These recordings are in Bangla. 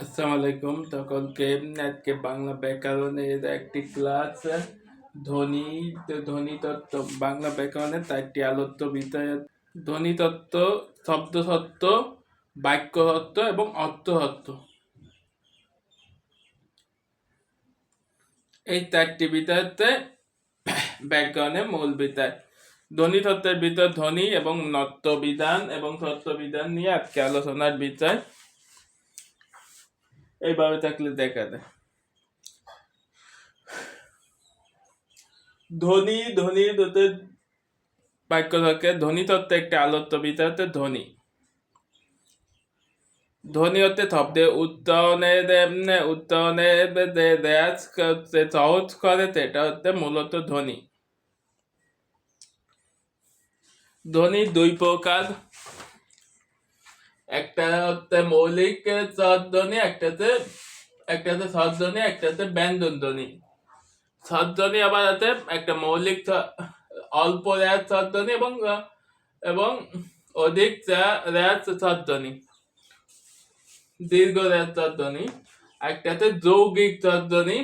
আসসালামু আলাইকুম। সকলকে আজকে বাংলা ব্যাকরণের একটি ক্লাস ধ্বনি ধ্বনি তত্ত্ব, বাংলা ব্যাকরণের চারটি আলোচ্য বিষয়, ধ্বনি তত্ত্ব, শব্দ তত্ত্ব বাক্য তত্ত্ব এবং অর্থ তত্ত্ব এই চারটি বিষয়তে ব্যাকরণের মূল বিষয়। ধ্বনি তত্ত্বের ভিতর ধ্বনি এবং নত্য বিধান এবং তত্ত্ব বিধান নিয়ে আজকে আলোচনার বিষয়। এইভাবে থাকলে দেখা যায়। ধ্বনি ধ্বনি দুটো বাক্য থাকে। ধ্বনি তত্ত্বে একটা আলোচ্য হচ্ছে ধ্বনি ধ্বনি হচ্ছে শব্দে উচ্চারণের এমনি উচ্চারণের যে রেয়াজ করতে, সহজ করে, সেটা হচ্ছে মূলত ধ্বনি ধ্বনি দুই প্রকার। একটা হচ্ছে মৌলিক স্বরধ্বনি একটাতে একটাতে স্বরধ্বনি একটাতে ব্যঞ্জন ধ্বনি। স্বরধ্বনি আবার আছে একটা মৌলিক অল্প রেয়াজ স্বরধ্বনি এবং এবং অধিক রেয়াজ স্বরধ্বনি দীর্ঘ রেয়াজ স্বরধ্বনি একটাতে যৌগিক স্বরধ্বনি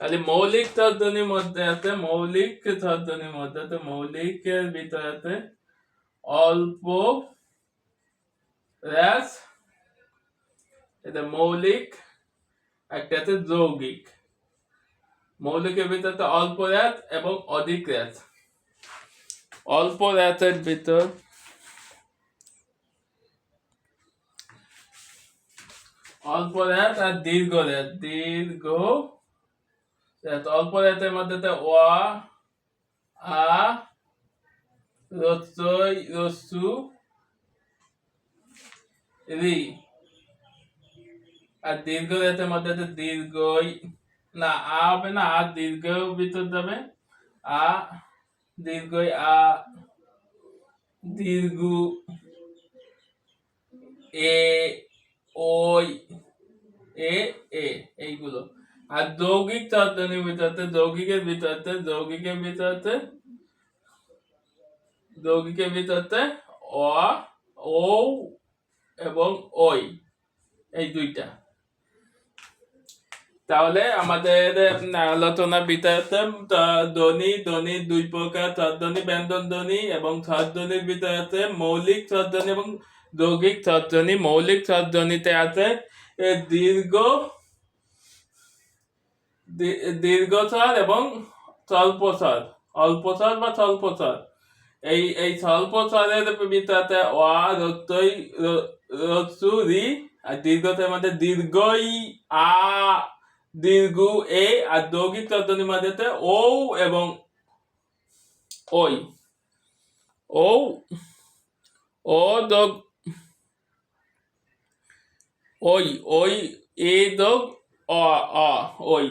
তাহলে মৌলিক স্বরধ্বনির মধ্যে আছে, মৌলিক স্বরধ্বনির মধ্যে আছে, মৌলিকের ভিতরে আছে অল্প রেয়াজ এটা মৌলিক, একটা আছে যৌগিক। মৌলিকের ভিতরে তো অল্প রেয়াজ এবং অধিক রেয়াজ অল্প রেয়াজের ভিতর অল্প রেয়াজ আর দীর্ঘ রেয়াজ দীর্ঘ রেয়াজ অল্প রেয়াজের মধ্যে তো ওয়া আ রসই রসু রি আর দীর্ঘ রেয়াজের মধ্যে তো দীর্ঘই না আ হবে না আর দীর্ঘ ভিতর যাবে আ দীর্ঘই আ দীর্ঘ এ ওই এ এ এইগুলো আর যৌগিক চারজনের ভিতরতে যৌগিকের ভিতরতে যৌগিকের ভিতরতে যৌগিকের ভিতরতে অ ও এবং ওই, এই দুইটা। তাহলে আমাদের আলোচনা ভিতরে ধ্বনি ধ্বনি দুই প্রকার স্বরধ্বনি ব্যঞ্জন ধ্বনি এবং স্বরধ্বনির ভিতরে মৌলিক স্বরধ্বনি এবং যৌগিক স্বরধ্বনি মৌলিক স্বরধ্বনিতে আছে দীর্ঘ দীর্ঘ স্বর এবং স্বল্প স্বর অল্প স্বর বা স্বল্প স্বর এই এই স্বল্প স্বরের ভিতরে ওয়া রত্যই রসু রি আর দীর্ঘতের মধ্যে দীর্ঘই আ, দীর্ঘ এ, আর যৌগিক তত্ত্বনির মধ্যে ও এবং ওই ও ও দগ ওই ওই এ দগ অ অ ওই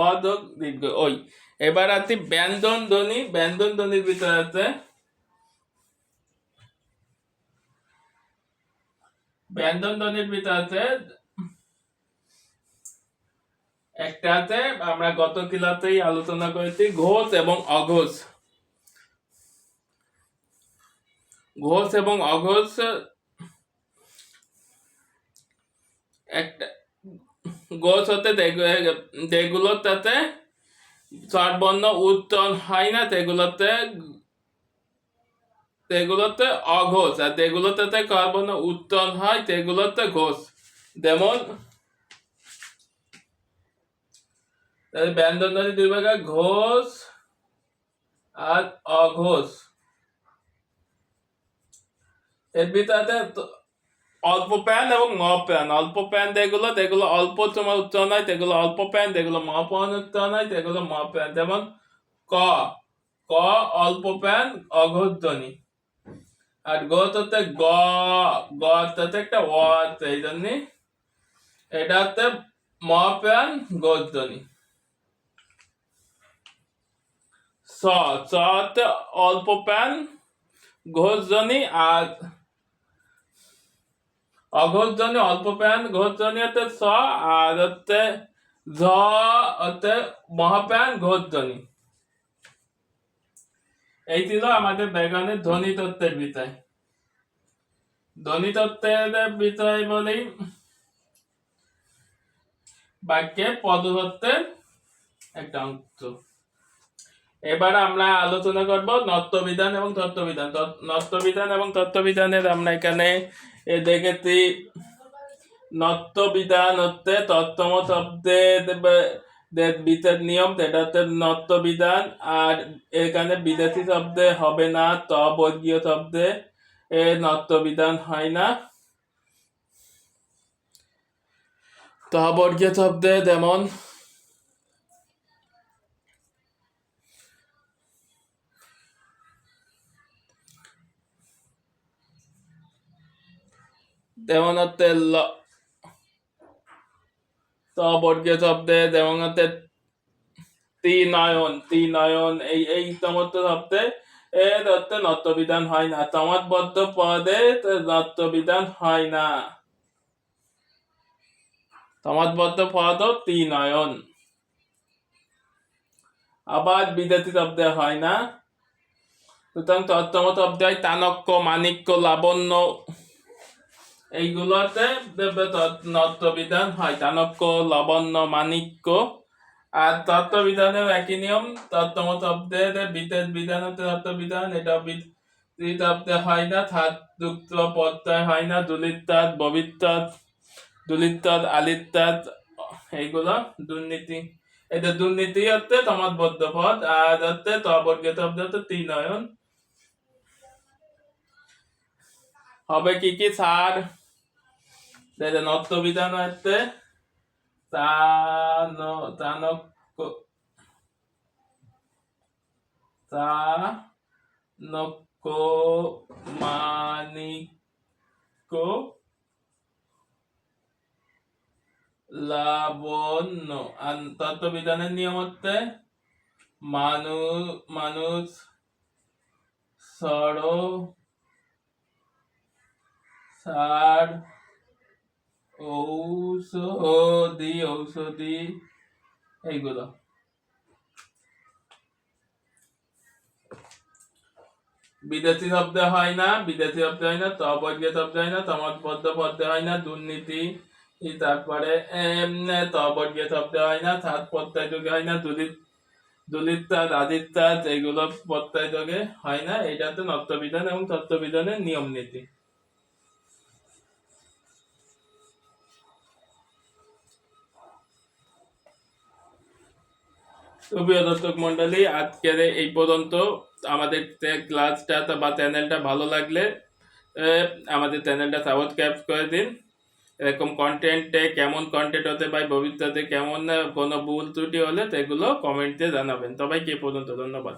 অ দগ দীর্ঘ ওই এবার আছে ব্যঞ্জন ধ্বনি ব্যঞ্জন ধ্বনির ভিতরে আছে ব্যঞ্জন ধ্বনির ভিতরে আছে একটা আমরা গত ক্লাসেই আলোচনা করেছি ঘোষ এবং অঘোষ। ঘোষ এবং অঘোষ একটা ঘোষ হতে যেগু- যেগুলো তাতে স্বরবর্ণ উচ্চারণ হয় না, সেগুলোতে সেগুলোতে অঘোষ, আর যেগুলোতে স্বরবর্ণ উচ্চারণ হয় সেগুলোতে ঘোষ। যেমন, তাহলে ব্যঞ্জন দুই ভাগে ঘোষ আর অঘোষ। এর ভিতরে অল্প প্যান এবং ম প্যান। অল্প প্যান যেগুলো যেগুলো অল্প তোমার উচ্চারণ হয় সেগুলো অল্প প্যান, যেগুলো ম প্যান উচ্চারণ হয় সেগুলো ম প্যান। যেমন, ক ক অল্প প্যান অঘোষ ধ্বনি আর গ হচ্ছে গ গ হচ্ছে একটা অ আছে, এই জন্য এটা হচ্ছে ম প্যান স স হচ্ছে অল্প প্যান ঘোষ আর অঘোষ অল্প প্যান ঘোষ ধ্বনি হচ্ছে স, আর হচ্ছে ঝ হচ্ছে মহাপ্যান ঘোষ ধ্বনি এই ছিল আমাদের ব্যাকরণের ধ্বনি তত্ত্বের বিষয়। ধ্বনি তত্ত্বের বিষয় বলেই বাক্যে পদতত্ত্বের একটা অংশ। এবার আমরা আলোচনা করব নত্যবিধান এবং তত্ত্ববিধান। নত্যবিধান এবং তত্ত্ববিধানের আমরা এখানে এ দেখেছি নত্যবিধান হচ্ছে তত্ত্বম শব্দের ব- নিয়ম সেটা হচ্ছে নত্যবিধান আর এখানে বিদেশি শব্দে হবে না ত বর্গীয় শব্দে এ নত্যবিধান হয় না। ত শব্দে যেমন যেমন হচ্ছে বর্গীয় শব্দে যেমন হচ্ছে ত্রিনয়ন ত্রিনয়ন এই এই সমস্ত শব্দে এর হচ্ছে নত্যবিধান হয় না। সমাজবদ্ধ পদে নত্যবিধান হয় না। সমাজবদ্ধ পদ ত্রিনয়ন আবার বিদেশি শব্দে হয় না। সুতরাং তত্তম শব্দে হয় চাণক্য মাণিক্য, লাবণ্য এইগুলোতে তৎ- হয়। চাণক্য লাবণ্য, মাণিক্য। আর তত্ত্ববিধানের একই নিয়ম। তত্ত্বম শব্দের বিদেশ বিধান হচ্ছে তত্ত্ববিধান। এটা বিদেশি হয় না। থাত যুক্ত প্রত্যয় হয় না। দুলিত্তাদ ববিত্তাদ দুলিত্তাদ আলিত্তাদ এইগুলো দুর্নীতি। এটা দুর্নীতি হচ্ছে সমাজবদ্ধ পদ আর হচ্ছে তবর্গীয় শব্দ হচ্ছে ত্রিনয়ন। হবে কি কি? সার যেটা নত্যবিধান হচ্ছে তান তানক্য তানক্য লাবণ্য তত্ত্ববিধানের নিয়ম হচ্ছে মানুষ মানুষ সড় সার ঔষধি ঔষধি। এইগুলো বিদেশি শব্দ হয় না বিদেশি শব্দ হয় না হয় না হয় না দুর্নীতি। তারপরে এম, তবর্গীয় শব্দ হয় না সাত প্রত্যয় যুগে হয় না দুলিত দুলিত্তাদ আদিত্যাদ এগুলো প্রত্যয় যুগে হয় না এটা তো নত্যবিধান এবং তত্ত্ববিধানের নিয়ম নীতি। প্রিয় দর্শক মন্ডলী আজকের এই পর্যন্ত আমাদের ক্লাসটা বা চ্যানেলটা ভালো লাগলে আমাদের চ্যানেলটা সাবস্ক্রাইব করে দিন। এরকম কন্টেন্টে কেমন কন্টেন্ট হতে পারে, ভবিষ্যতে কেমন, কোনো ভুল ত্রুটি হলে সেগুলো কমেন্টে জানাবেন। সবাইকে পর্যন্ত ধন্যবাদ।